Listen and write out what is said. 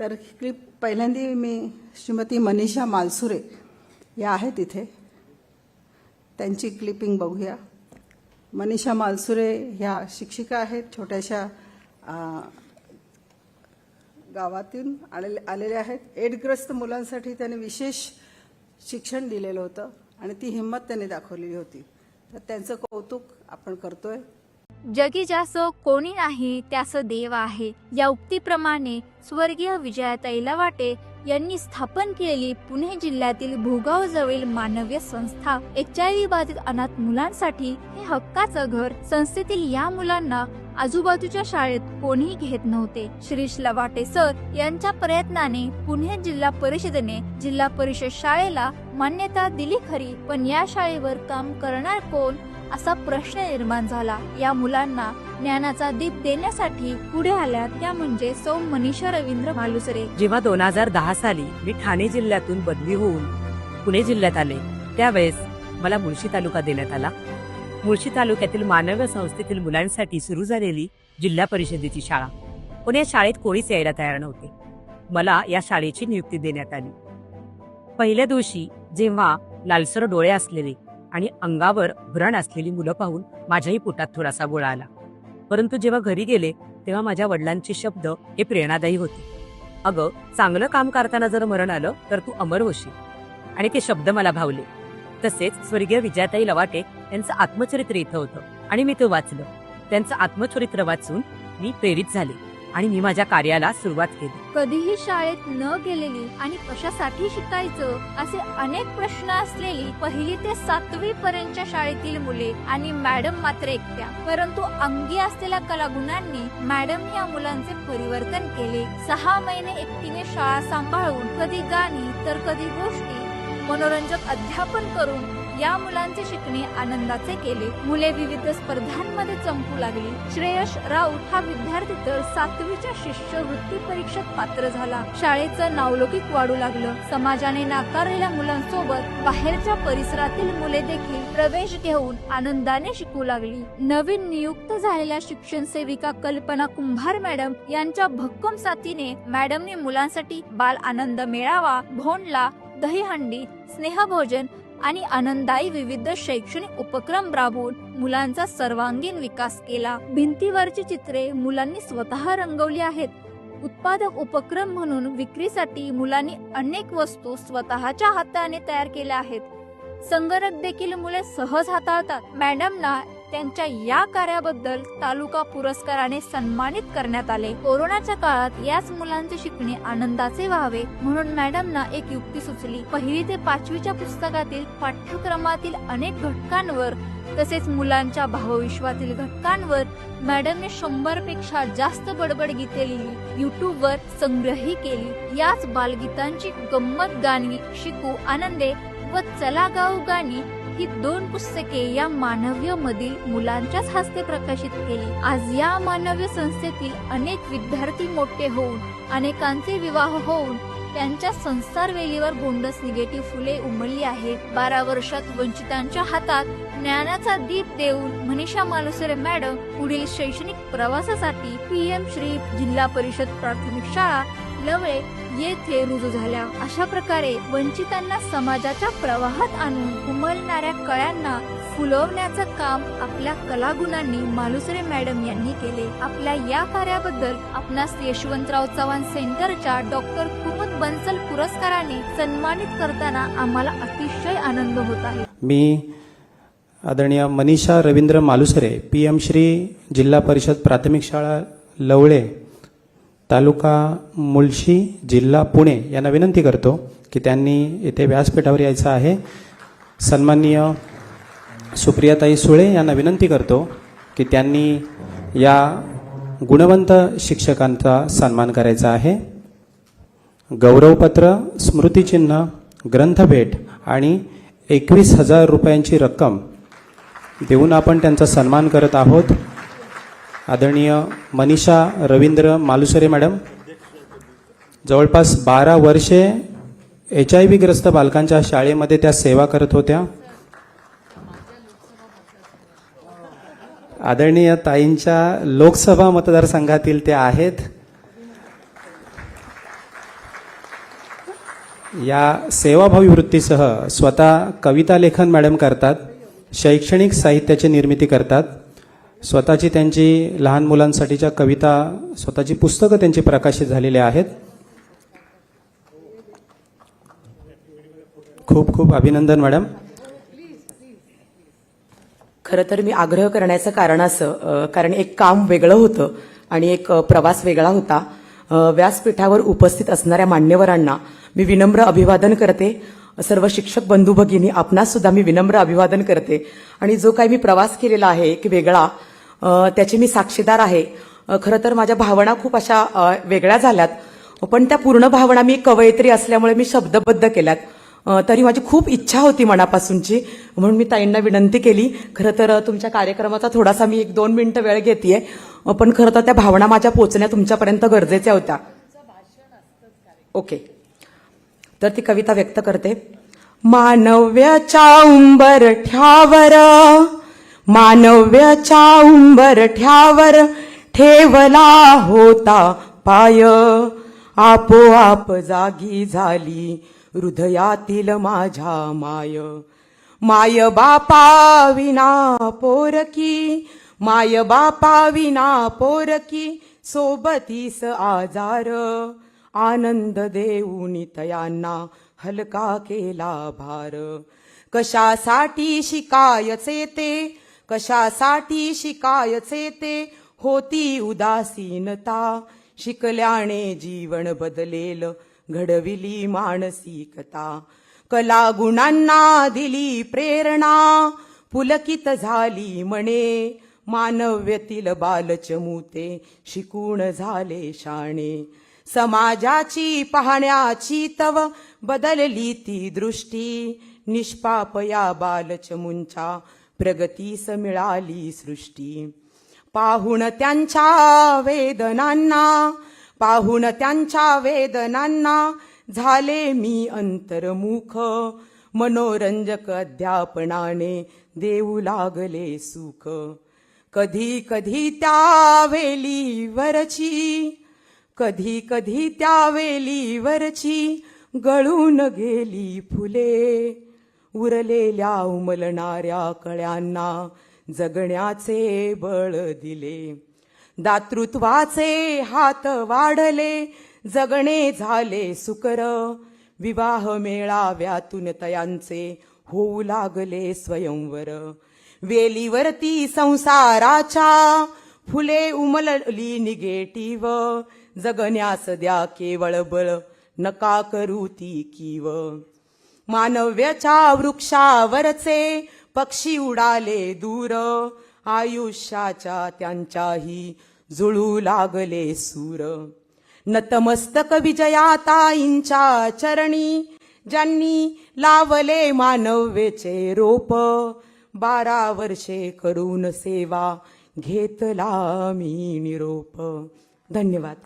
तर ही क्लिप पहिल्यांदा मी श्रीमती मनीषा मालसुरे या आहेत इथे. त्यांची क्लिपिंग बघूया. मनीषा मालसुरे ह्या शिक्षिका आहेत छोट्याशा गावातून आलेले आलेल्या आहेत. एडग्रस्त मुलांसाठी त्याने विशेष शिक्षण दिलेलं होतं आणि ती हिंमत त्यांनी दाखवलेली होती. तर त्यांचं कौतुक आपण करतोय. जगी ज्यास कोणी नाही त्यास देव आहे. या उक्तीप्रमाणे स्वर्गीय विजया लवाटे यांनी स्थापन केलेली पुणे जिल्ह्यातील भूगाव जवळील मानवीय संस्था एच आय व्ही बाधित अनाथ मुलांसाठी हे हक्काचं घर. संस्थेतील या मुलांना आजूबाजूच्या शाळेत कोणीही घेत नव्हते. श्रीश लवाटे सर यांच्या प्रयत्नाने पुणे जिल्हा परिषदेने जिल्हा परिषद शाळेला मान्यता दिली खरी. पण या शाळेवर काम करणार कोण? असा प्रश्न निर्माण झाला. या मुलांना ज्ञानाचा दीप देण्यासाठी पुढे आल्या त्या म्हणजे सौ मनीषा रवींद्र मालुसरे जेव्हा दोन हजार दहा साली मी ठाणे जिल्ह्यातून बदली होऊन पुणे जिल्ह्यात आले त्यावेळेस मला मुळशी तालुका देण्यात आला. मुळशी तालुक्यातील मानव संस्थेतील मुलांसाठी सुरू झालेली जिल्हा परिषदेची शाळा. पण या शाळेत कोणीच यायला तयार नव्हते. मला या शाळेची नियुक्ती देण्यात आली. पहिल्या दिवशी जेव्हा लालसर डोळे असलेले आणि अंगावर भरण असलेली मुलं पाहून माझ्याही पोटात थोडासा गोळा आला. परंतु जेव्हा घरी गेले तेव्हा माझ्या वडिलांचे शब्द हे प्रेरणादायी होते. अगं चांगलं काम करताना जर मरण आलं तर तू अमर होशील. आणि ते शब्द मला भावले. तसेच स्वर्गीय विजयाताई लवाटे यांचं आत्मचरित्र इथं होतं आणि मी ते वाचलं. त्यांचं आत्मचरित्र वाचून मी प्रेरित झाले. आणि मी माझ्या कार्याला सुरुवात केली. कधीही शाळेत न गेलेली आणि कशासाठी शिकायचं असे अनेक प्रश्न असलेली पहिली ते सातवी पर्यंतच्या शाळेतील मुले आणि मॅडम मात्र एकट्या. परंतु अंगी असलेल्या कलागुणांनी मॅडम या मुलांचे परिवर्तन केले. सहा महिने एकटीने शाळा सांभाळून कधी गाणी तर कधी गोष्टी मनोरंजक अध्यापन करून या मुलांचे शिकणे आनंदाचे केले. मुले विविध स्पर्धांमध्ये चमकू लागली. श्रेयश राऊत हा विद्यार्थी तर सातवीच्या शिष्यवृत्ती परीक्षेत पात्र झाला. शाळेचं नावलौकिक वाढू लागलं. समाजाने नाकारलेल्या मुलांसोबत बाहेरच्या परिसरातील मुले देखील प्रवेश घेऊन आनंदाने शिकू लागली. नवीन नियुक्त झालेल्या शिक्षण सेविका कल्पना कुंभार मॅडम यांच्या भक्कम साथीने मॅडमने मुलांसाठी बाल आनंद मेळावा भोंडला दहीहंडी स्नेहभोजन आणि आनंददायी विविध शैक्षणिक उपक्रम राबवून मुलांचा सर्वांगीण विकास केला. भिंतीवरची चित्रे मुलांनी स्वतः रंगवली आहेत. उत्पादक उपक्रम म्हणून विक्रीसाठी मुलांनी अनेक वस्तू स्वतःच्या हाताने तयार केल्या आहेत. संगणक देखील मुले सहज हाताळतात. मॅडमना त्यांच्या या कार्याबद्दल तालुका पुरस्काराने सन्मानित करण्यात आले. कोरोनाच्या काळात याच मुलांचे शिकणे आनंदाचे व्हावे म्हणून मॅडमना एक युक्ती सुचली. पहिली ते पाचवीच्या पुस्तकातील पाठ्यक्रमातील अनेक घटकांवर तसेच मुलांच्या भावविश्वातील घटकांवर मॅडमने शंभरपेक्षा जास्त बडबड गीते लिहिली युट्यूबवर संग्रही केली. याच बालगीतांची गंमत गाणी शिकू आनंदे व चला गाऊ गाणी ही दोन पुस्तके या मानव्य मधील मुलांच्याच हस्ते प्रकाशित केली. आज या मानव्य संस्थेतील अनेक विद्यार्थी मोठे होऊन अनेकांचे विवाह होऊन त्यांच्या संसार वेलीवर गोंडस निगेटिव्ह फुले उमलली आहेत. बारा वर्षात वंचितांच्या हातात ज्ञानाचा दीप देऊन मनीषा मालुसरे मॅडम पुढील शैक्षणिक प्रवासासाठी पीएम श्री जिल्हा परिषद प्राथमिक शाळा लवळे येथे रुजू झाल्या. अशा प्रकारे वंचितांना समाजाच्या प्रवाहात आणून उमलणाऱ्या कळ्यांना फुलवण्याचं काम आपल्या कलागुणांनी मालुसरे मॅडम यांनी केले. आपल्या या कार्याबद्दल आपणास यशवंतराव चव्हाण सेंटरच्या डॉक्टर कुमुद बन्सल पुरस्काराने सन्मानित करताना आम्हाला अतिशय आनंद होत आहे. मी आदरणीय मनीषा रवींद्र मालुसरे पी एम श्री जिल्हा परिषद प्राथमिक शाळा लवळे तालुका मुळशी जिल्हा पुणे यांना विनंती करतो की त्यांनी येथे व्यासपीठावर यायचं आहे. सन्माननीय सुप्रियाताई सुळे यांना विनंती करतो की त्यांनी या गुणवंत शिक्षकांचा सन्मान करायचा आहे. गौरवपत्र स्मृतिचिन्ह ग्रंथभेट आणि एकवीस हजार रुपयांची रक्कम देऊन आपण त्यांचा सन्मान करत आहोत. आदरणीय मनीषा रवींद्र मालुसरे मॅडम जवळपास बारा वर्षे एच आय ग्रस्त बालकांच्या शाळेमध्ये त्या सेवा करत होत्या. आदरणीय ताईंच्या लोकसभा मतदारसंघातील त्या आहेत. या सेवाभावी वृत्तीसह स्वतः कविता लेखन मॅडम करतात शैक्षणिक साहित्याची निर्मिती करतात. स्वतःची त्यांची लहान मुलांसाठीच्या कविता स्वतःची पुस्तकं त्यांची प्रकाशित झालेली आहेत. खूप खूप अभिनंदन मॅडम. खरं तर मी आग्रह करण्याचं कारण असं कारण एक काम वेगळं होतं आणि एक प्रवास वेगळा होता. व्यासपीठावर उपस्थित असणाऱ्या मान्यवरांना मी विनम्र अभिवादन करते. सर्व शिक्षक बंधू भगिनी आपणास सुद्धा मी विनम्र अभिवादन करते. आणि जो काही मी प्रवास केलेला आहे की वेगळा त्याची मी साक्षीदार आहे. खरं तर माझ्या भावना खूप अशा वेगळ्या झाल्यात. पण त्या पूर्ण भावना मी कवयित्री असल्यामुळे मी शब्दबद्ध केल्यात. तरी माझी खूप इच्छा होती मनापासूनची म्हणून मी ताईंना विनंती केली. खरं तर तुमच्या कार्यक्रमाचा थोडासा मी एक दोन मिनिटं वेळ घेते पण खरं तर त्या भावना माझ्या पोचण्या तुमच्यापर्यंत गरजेच्या होत्या. ओके. तर ती कविता व्यक्त करते. मानव्याच्या उंबरठ्यावर मानव्याच्या उंबरठ्यावर ठेवला होता पाय. आपोआप जागी झाली हृदयातील माझ्या माय. माय बापा विना पोरकी माय बापा विना पोरकी सोबतीस आजार. आनंद देऊनी तयांना हलका केला भार. कशासाठी शिकायचे ते कशासाठी शिकायचे ते? होती उदासीनता. शिकल्याने जीवन बदलेल घडविली मानसिकता. कला गुणांना दिली प्रेरणा पुलकित झाली म्हणे मानव्यतील बालचमुते शिकून झाले शाणे. समाजाची पाहण्याची तव बदलली ती दृष्टी. निष्पाप या बालचमुंच्या प्रगतीस मिळाली सृष्टी. पाहून त्यांच्या वेदनांना पाहून त्यांच्या वेदनांना झाले मी अंतर्मुख. मनोरंजक अध्यापनाने देऊ लागले सुख. कधी कधी त्या वेलीवरची कधी कधी त्या वेलीवरची गळून गेली फुले. उरलेल्या उमलणाऱ्या कळ्यांना जगण्याचे बळ दिले. दातृत्वाचे हात वाढले जगणे झाले सुकर. विवाह मेळाव्यातून तयांचे होऊ लागले स्वयंवर. वेलीवरती संसाराच्या फुले उमलली निगेटिव. जगण्यास द्या केवळ बळ नका करू ती किव. मानव्याच्या वृक्षावरचे पक्षी उडाले दूर. आयुष्याच्या त्यांच्याही जुळू लागले सूर. नतमस्तक विजयाताईंच्या चरणी ज्यांनी लावले मानव्यचे रोप बारा वर्षे करून सेवा घेतला मी निरोप. धन्यवाद.